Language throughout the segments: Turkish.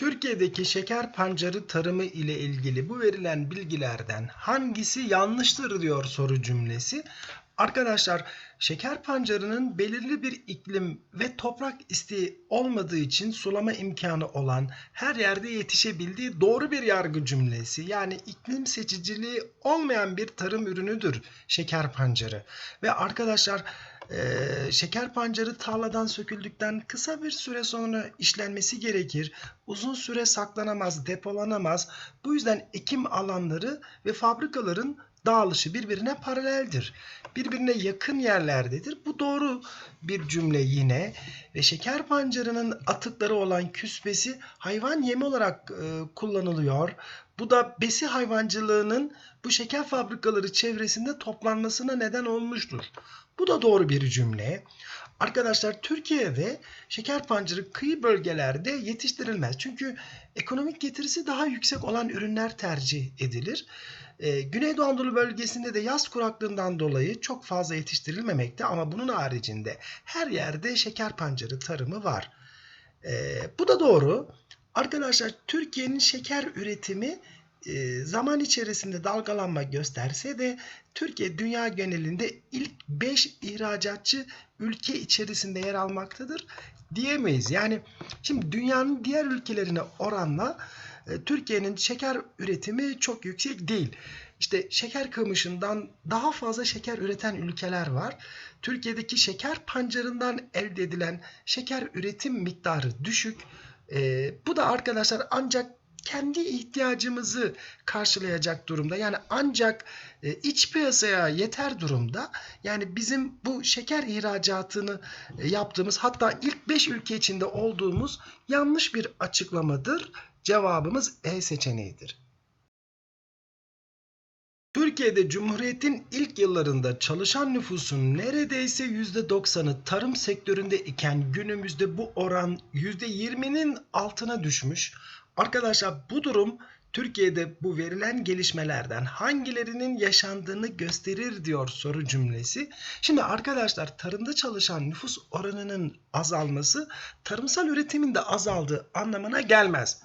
Türkiye'deki şeker pancarı tarımı ile ilgili bu verilen bilgilerden hangisi yanlıştır diyor soru cümlesi. Arkadaşlar şeker pancarının belirli bir iklim ve toprak isteği olmadığı için sulama imkanı olan her yerde yetişebildiği doğru bir yargı cümlesi. Yani iklim seçiciliği olmayan bir tarım ürünüdür şeker pancarı. Ve arkadaşlar ee, şeker pancarı tarladan söküldükten kısa bir süre sonra işlenmesi gerekir. Uzun süre saklanamaz, depolanamaz. Bu yüzden ekim alanları ve fabrikaların dağılışı birbirine paraleldir. Birbirine yakın yerlerdedir. Bu doğru bir cümle yine. Ve şeker pancarının atıkları olan küspesi hayvan yemi olarak e, kullanılıyor. Bu da besi hayvancılığının bu şeker fabrikaları çevresinde toplanmasına neden olmuştur. Bu da doğru bir cümle. Arkadaşlar Türkiye'de şeker pancarı kıyı bölgelerde yetiştirilmez. Çünkü ekonomik getirisi daha yüksek olan ürünler tercih edilir. Ee, Güneydoğu Anadolu bölgesinde de yaz kuraklığından dolayı çok fazla yetiştirilmemekte ama bunun haricinde her yerde şeker pancarı tarımı var. Ee, bu da doğru. Arkadaşlar Türkiye'nin şeker üretimi zaman içerisinde dalgalanma gösterse de Türkiye dünya genelinde ilk 5 ihracatçı ülke içerisinde yer almaktadır diyemeyiz. Yani şimdi dünyanın diğer ülkelerine oranla e, Türkiye'nin şeker üretimi çok yüksek değil. İşte şeker kamışından daha fazla şeker üreten ülkeler var. Türkiye'deki şeker pancarından elde edilen şeker üretim miktarı düşük. E, bu da arkadaşlar ancak kendi ihtiyacımızı karşılayacak durumda. Yani ancak e, iç piyasaya yeter durumda. Yani bizim bu şeker ihracatını e, yaptığımız hatta ilk 5 ülke içinde olduğumuz yanlış bir açıklamadır. Cevabımız E seçeneğidir. Türkiye'de Cumhuriyet'in ilk yıllarında çalışan nüfusun neredeyse %90'ı tarım sektöründe iken günümüzde bu oran %20'nin altına düşmüş. Arkadaşlar bu durum Türkiye'de bu verilen gelişmelerden hangilerinin yaşandığını gösterir diyor soru cümlesi. Şimdi arkadaşlar tarımda çalışan nüfus oranının azalması tarımsal üretimin de azaldığı anlamına gelmez.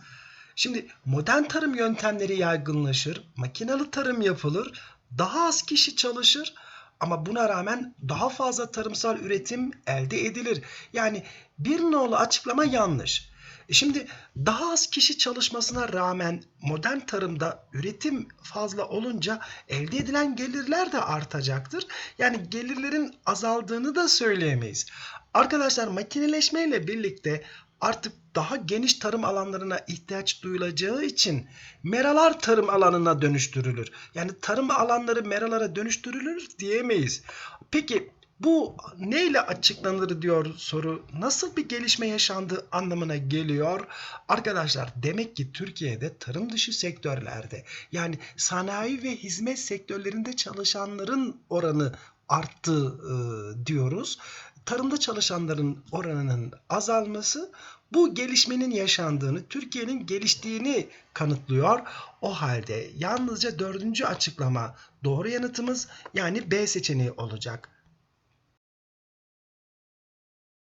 Şimdi modern tarım yöntemleri yaygınlaşır, makinalı tarım yapılır, daha az kişi çalışır ama buna rağmen daha fazla tarımsal üretim elde edilir. Yani bir nolu açıklama yanlış. E şimdi daha az kişi çalışmasına rağmen modern tarımda üretim fazla olunca elde edilen gelirler de artacaktır. Yani gelirlerin azaldığını da söyleyemeyiz. Arkadaşlar makineleşmeyle birlikte artık daha geniş tarım alanlarına ihtiyaç duyulacağı için meralar tarım alanına dönüştürülür. Yani tarım alanları meralara dönüştürülür diyemeyiz. Peki bu neyle açıklanır diyor soru. Nasıl bir gelişme yaşandığı anlamına geliyor. Arkadaşlar demek ki Türkiye'de tarım dışı sektörlerde yani sanayi ve hizmet sektörlerinde çalışanların oranı arttı e, diyoruz. Tarımda çalışanların oranının azalması bu gelişmenin yaşandığını, Türkiye'nin geliştiğini kanıtlıyor. O halde yalnızca dördüncü açıklama doğru yanıtımız yani B seçeneği olacak.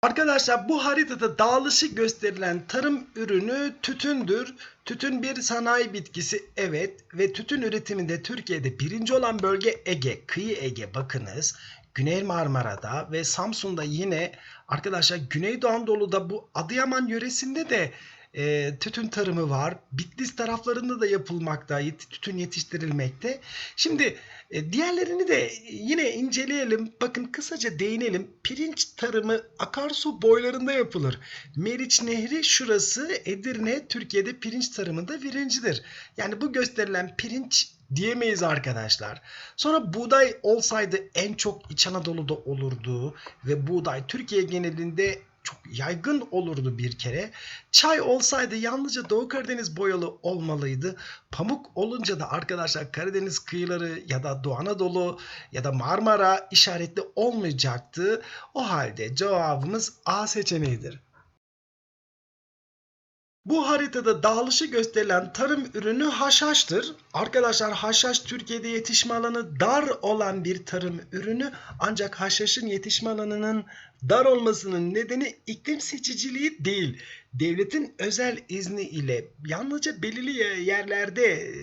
Arkadaşlar bu haritada dağılışı gösterilen tarım ürünü tütündür. Tütün bir sanayi bitkisi evet ve tütün üretiminde Türkiye'de birinci olan bölge Ege, kıyı Ege bakınız. Güney Marmara'da ve Samsun'da yine arkadaşlar Güneydoğu Anadolu'da bu Adıyaman yöresinde de e, tütün tarımı var. Bitlis taraflarında da yapılmakta, tütün yetiştirilmekte. Şimdi e, diğerlerini de yine inceleyelim. Bakın kısaca değinelim. Pirinç tarımı akarsu boylarında yapılır. Meriç Nehri şurası Edirne Türkiye'de pirinç tarımında birincidir. Yani bu gösterilen pirinç diyemeyiz arkadaşlar. Sonra buğday olsaydı en çok İç Anadolu'da olurdu ve buğday Türkiye genelinde çok yaygın olurdu bir kere. Çay olsaydı yalnızca Doğu Karadeniz boyalı olmalıydı. Pamuk olunca da arkadaşlar Karadeniz kıyıları ya da Doğu Anadolu ya da Marmara işaretli olmayacaktı. O halde cevabımız A seçeneğidir. Bu haritada dağılışı gösterilen tarım ürünü haşhaştır. Arkadaşlar haşhaş Türkiye'de yetişme alanı dar olan bir tarım ürünü. Ancak haşhaşın yetişme alanının dar olmasının nedeni iklim seçiciliği değil. Devletin özel izni ile yalnızca belirli yerlerde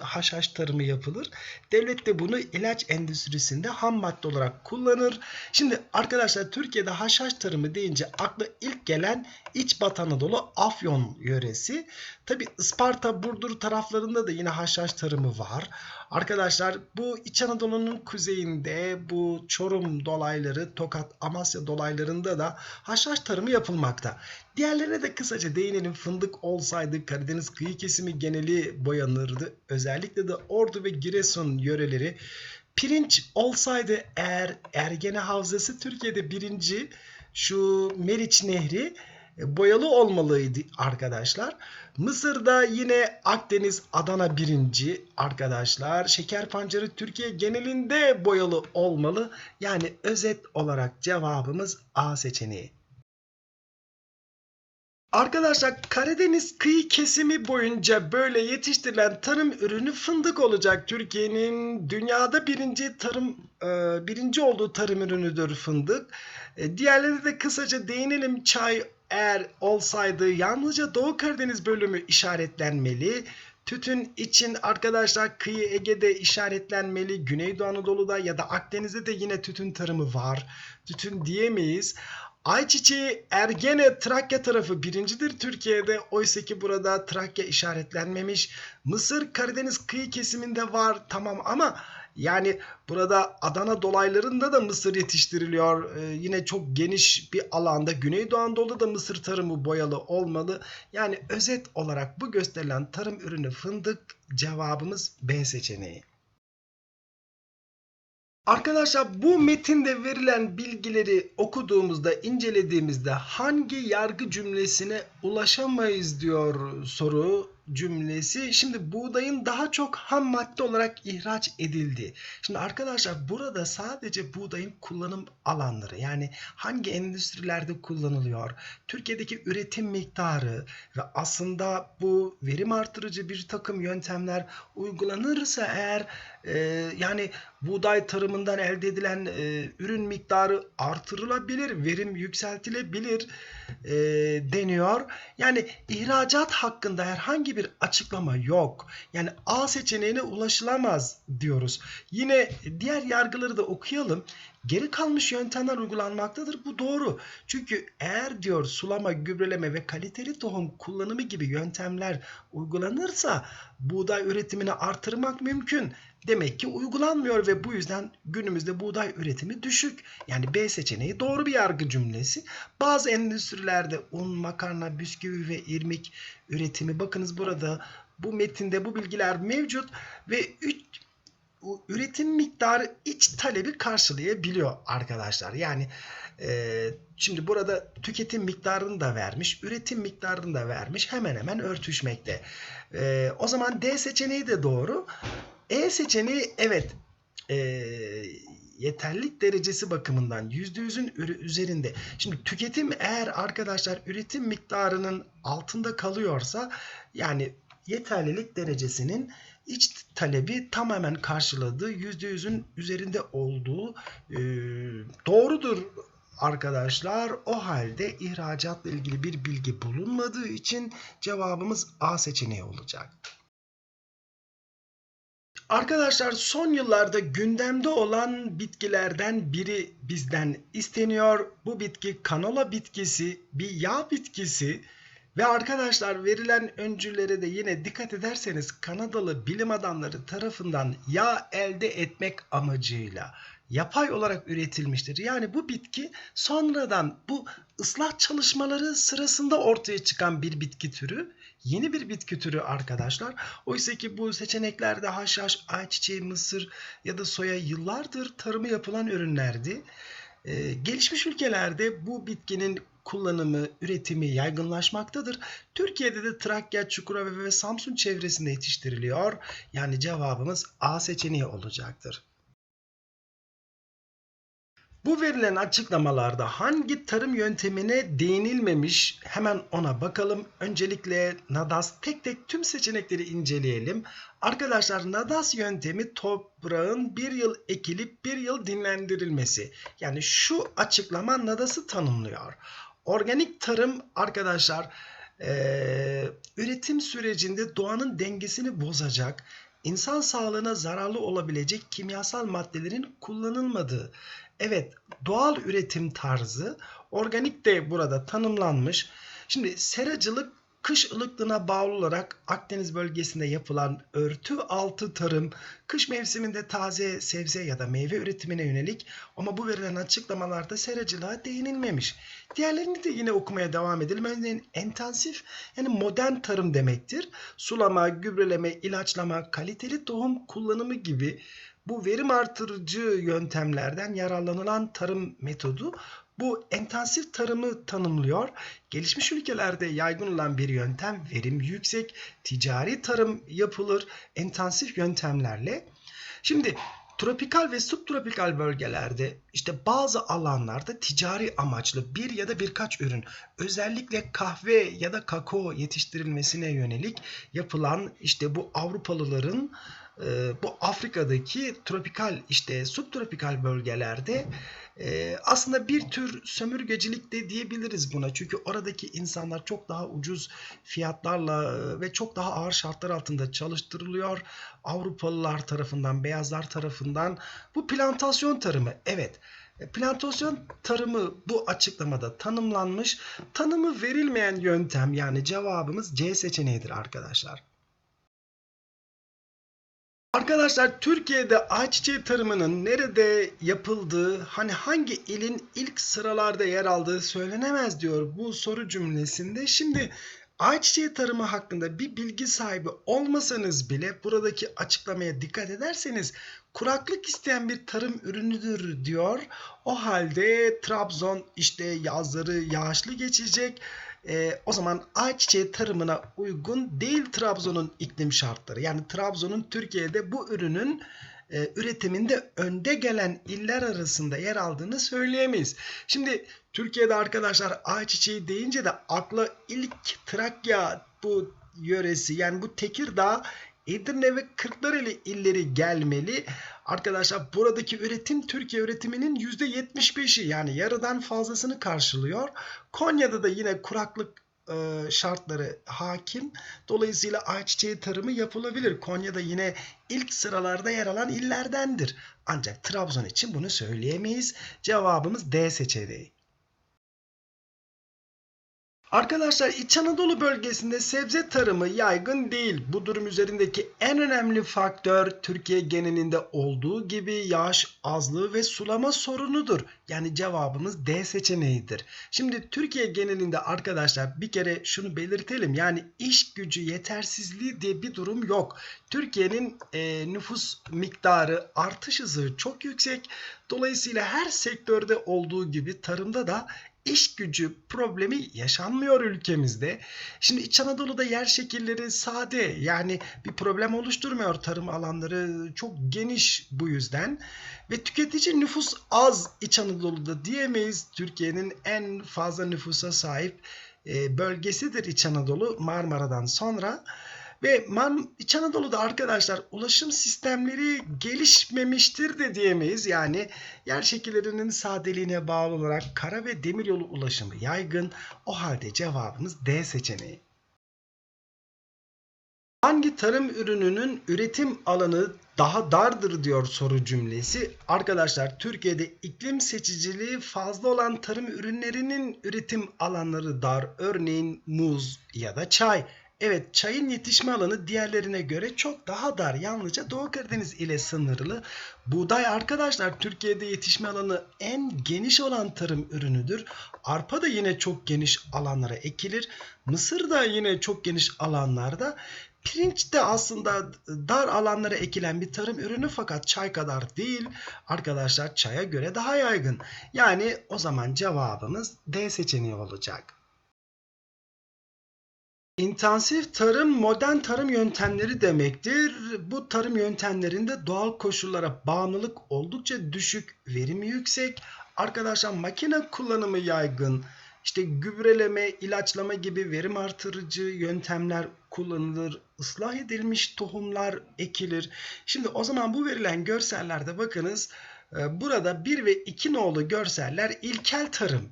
haşhaş tarımı yapılır. Devlet de bunu ilaç endüstrisinde ham madde olarak kullanır. Şimdi arkadaşlar Türkiye'de haşhaş tarımı deyince akla ilk gelen İç Batı Anadolu Afyon yöresi. Tabi Isparta, Burdur taraflarında da yine haşhaş tarımı var. Arkadaşlar bu İç Anadolu'nun kuzeyinde bu Çorum dolayları, Tokat, Amasya dolaylarında da haşhaş tarımı yapılmakta. Diğerlerine de kısaca değinelim. Fındık olsaydı Karadeniz kıyı kesimi geneli boyanırdı. Özellikle de Ordu ve Giresun yöreleri. Pirinç olsaydı eğer Ergene Havzası Türkiye'de birinci şu Meriç Nehri e, boyalı olmalıydı arkadaşlar. Mısır'da yine Akdeniz Adana birinci arkadaşlar. Şeker pancarı Türkiye genelinde boyalı olmalı. Yani özet olarak cevabımız A seçeneği. Arkadaşlar Karadeniz kıyı kesimi boyunca böyle yetiştirilen tarım ürünü fındık olacak. Türkiye'nin dünyada birinci tarım e, birinci olduğu tarım ürünüdür fındık. E, diğerleri de kısaca değinelim. Çay eğer olsaydı yalnızca Doğu Karadeniz bölümü işaretlenmeli. Tütün için arkadaşlar kıyı Ege'de işaretlenmeli. Güneydoğu Anadolu'da ya da Akdeniz'de de yine tütün tarımı var. Tütün diyemeyiz. Ayçiçeği Ergene Trakya tarafı birincidir Türkiye'de. Oysa ki burada Trakya işaretlenmemiş. Mısır Karadeniz kıyı kesiminde var tamam ama yani burada Adana dolaylarında da mısır yetiştiriliyor. Ee, yine çok geniş bir alanda Güneydoğu Anadolu'da da mısır tarımı boyalı olmalı. Yani özet olarak bu gösterilen tarım ürünü fındık cevabımız B seçeneği. Arkadaşlar bu metinde verilen bilgileri okuduğumuzda, incelediğimizde hangi yargı cümlesine ulaşamayız diyor soru cümlesi. Şimdi buğdayın daha çok ham madde olarak ihraç edildi. Şimdi arkadaşlar burada sadece buğdayın kullanım alanları yani hangi endüstrilerde kullanılıyor, Türkiye'deki üretim miktarı ve aslında bu verim artırıcı bir takım yöntemler uygulanırsa eğer e, yani buğday tarımından elde edilen e, ürün miktarı artırılabilir, verim yükseltilebilir e, deniyor. Yani ihracat hakkında herhangi bir açıklama yok. Yani A seçeneğine ulaşılamaz diyoruz. Yine diğer yargıları da okuyalım. Geri kalmış yöntemler uygulanmaktadır. Bu doğru. Çünkü eğer diyor sulama, gübreleme ve kaliteli tohum kullanımı gibi yöntemler uygulanırsa buğday üretimini artırmak mümkün. Demek ki uygulanmıyor ve bu yüzden günümüzde buğday üretimi düşük. Yani B seçeneği doğru bir yargı cümlesi. Bazı endüstrilerde un, makarna, bisküvi ve irmik üretimi bakınız burada bu metinde bu bilgiler mevcut ve 3 üretim miktarı iç talebi karşılayabiliyor arkadaşlar. Yani e, şimdi burada tüketim miktarını da vermiş, üretim miktarını da vermiş. Hemen hemen örtüşmekte. E, o zaman D seçeneği de doğru. E seçeneği evet e, yeterlilik derecesi bakımından %100'ün üzerinde. Şimdi tüketim eğer arkadaşlar üretim miktarının altında kalıyorsa yani yeterlilik derecesinin iç talebi tamamen karşıladığı %100'ün üzerinde olduğu e, doğrudur arkadaşlar. O halde ihracatla ilgili bir bilgi bulunmadığı için cevabımız A seçeneği olacak. Arkadaşlar son yıllarda gündemde olan bitkilerden biri bizden isteniyor. Bu bitki kanola bitkisi, bir yağ bitkisi ve arkadaşlar verilen öncüllere de yine dikkat ederseniz Kanadalı bilim adamları tarafından yağ elde etmek amacıyla yapay olarak üretilmiştir. Yani bu bitki sonradan bu ıslah çalışmaları sırasında ortaya çıkan bir bitki türü. Yeni bir bitki türü arkadaşlar. Oysa ki bu seçeneklerde haşhaş, ayçiçeği, mısır ya da soya yıllardır tarımı yapılan ürünlerdi. Ee, gelişmiş ülkelerde bu bitkinin kullanımı, üretimi yaygınlaşmaktadır. Türkiye'de de Trakya, Çukurova ve Samsun çevresinde yetiştiriliyor. Yani cevabımız A seçeneği olacaktır. Bu verilen açıklamalarda hangi tarım yöntemine değinilmemiş hemen ona bakalım. Öncelikle NADAS tek tek tüm seçenekleri inceleyelim. Arkadaşlar NADAS yöntemi toprağın bir yıl ekilip bir yıl dinlendirilmesi. Yani şu açıklama NADAS'ı tanımlıyor. Organik tarım arkadaşlar eee, üretim sürecinde doğanın dengesini bozacak, insan sağlığına zararlı olabilecek kimyasal maddelerin kullanılmadığı. Evet, doğal üretim tarzı organik de burada tanımlanmış. Şimdi seracılık kış ılıklığına bağlı olarak Akdeniz bölgesinde yapılan örtü altı tarım, kış mevsiminde taze sebze ya da meyve üretimine yönelik ama bu verilen açıklamalarda seracılığa değinilmemiş. Diğerlerini de yine okumaya devam edelim. Örneğin intensif yani modern tarım demektir. Sulama, gübreleme, ilaçlama, kaliteli tohum kullanımı gibi bu verim artırıcı yöntemlerden yararlanılan tarım metodu bu intensif tarımı tanımlıyor. Gelişmiş ülkelerde yaygın olan bir yöntem verim yüksek, ticari tarım yapılır intensif yöntemlerle. Şimdi tropikal ve subtropikal bölgelerde işte bazı alanlarda ticari amaçlı bir ya da birkaç ürün özellikle kahve ya da kakao yetiştirilmesine yönelik yapılan işte bu Avrupalıların e, bu Afrika'daki tropikal işte subtropikal bölgelerde e, aslında bir tür sömürgecilik de diyebiliriz buna. Çünkü oradaki insanlar çok daha ucuz fiyatlarla e, ve çok daha ağır şartlar altında çalıştırılıyor. Avrupalılar tarafından, beyazlar tarafından bu plantasyon tarımı. Evet. e, Plantasyon tarımı bu açıklamada tanımlanmış. Tanımı verilmeyen yöntem yani cevabımız C seçeneğidir arkadaşlar. Arkadaşlar Türkiye'de ayçiçeği tarımının nerede yapıldığı, hani hangi ilin ilk sıralarda yer aldığı söylenemez diyor bu soru cümlesinde. Şimdi ayçiçeği tarımı hakkında bir bilgi sahibi olmasanız bile buradaki açıklamaya dikkat ederseniz kuraklık isteyen bir tarım ürünüdür diyor. O halde Trabzon işte yazları yağışlı geçecek. Ee, o zaman ayçiçeği tarımına uygun değil Trabzon'un iklim şartları. Yani Trabzon'un Türkiye'de bu ürünün e, üretiminde önde gelen iller arasında yer aldığını söyleyemeyiz. Şimdi Türkiye'de arkadaşlar ayçiçeği deyince de akla ilk Trakya bu yöresi yani bu Tekirdağ Edirne ve Kırklareli illeri gelmeli. Arkadaşlar buradaki üretim Türkiye üretiminin %75'i yani yarıdan fazlasını karşılıyor. Konya'da da yine kuraklık e, şartları hakim. Dolayısıyla ayçiçeği tarımı yapılabilir. Konya'da yine ilk sıralarda yer alan illerdendir. Ancak Trabzon için bunu söyleyemeyiz. Cevabımız D seçeneği. Arkadaşlar İç Anadolu bölgesinde sebze tarımı yaygın değil. Bu durum üzerindeki en önemli faktör Türkiye genelinde olduğu gibi yağış azlığı ve sulama sorunudur. Yani cevabımız D seçeneğidir. Şimdi Türkiye genelinde arkadaşlar bir kere şunu belirtelim. Yani iş gücü yetersizliği diye bir durum yok. Türkiye'nin e, nüfus miktarı artış hızı çok yüksek. Dolayısıyla her sektörde olduğu gibi tarımda da iş gücü problemi yaşanmıyor ülkemizde. Şimdi İç Anadolu'da yer şekilleri sade yani bir problem oluşturmuyor. Tarım alanları çok geniş bu yüzden. Ve tüketici nüfus az İç Anadolu'da diyemeyiz. Türkiye'nin en fazla nüfusa sahip e, bölgesidir İç Anadolu Marmara'dan sonra. Ve Man İç Anadolu'da arkadaşlar ulaşım sistemleri gelişmemiştir de diyemeyiz. Yani yer şekillerinin sadeliğine bağlı olarak kara ve demiryolu ulaşımı yaygın. O halde cevabımız D seçeneği. Hangi tarım ürününün üretim alanı daha dardır diyor soru cümlesi. Arkadaşlar Türkiye'de iklim seçiciliği fazla olan tarım ürünlerinin üretim alanları dar. Örneğin muz ya da çay. Evet çayın yetişme alanı diğerlerine göre çok daha dar. Yalnızca Doğu Karadeniz ile sınırlı. Buğday arkadaşlar Türkiye'de yetişme alanı en geniş olan tarım ürünüdür. Arpa da yine çok geniş alanlara ekilir. Mısır da yine çok geniş alanlarda. Pirinç de aslında dar alanlara ekilen bir tarım ürünü fakat çay kadar değil. Arkadaşlar çaya göre daha yaygın. Yani o zaman cevabımız D seçeneği olacak. İntensif tarım modern tarım yöntemleri demektir. Bu tarım yöntemlerinde doğal koşullara bağımlılık oldukça düşük, verimi yüksek, Arkadaşlar makine kullanımı yaygın. İşte gübreleme, ilaçlama gibi verim artırıcı yöntemler kullanılır. Islah edilmiş tohumlar ekilir. Şimdi o zaman bu verilen görsellerde bakınız e, burada 1 ve 2 nolu görseller ilkel tarım.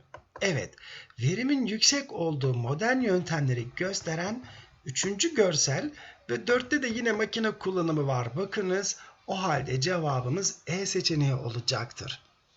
Evet, verimin yüksek olduğu modern yöntemleri gösteren üçüncü görsel ve dörtte de yine makine kullanımı var. Bakınız o halde cevabımız E seçeneği olacaktır.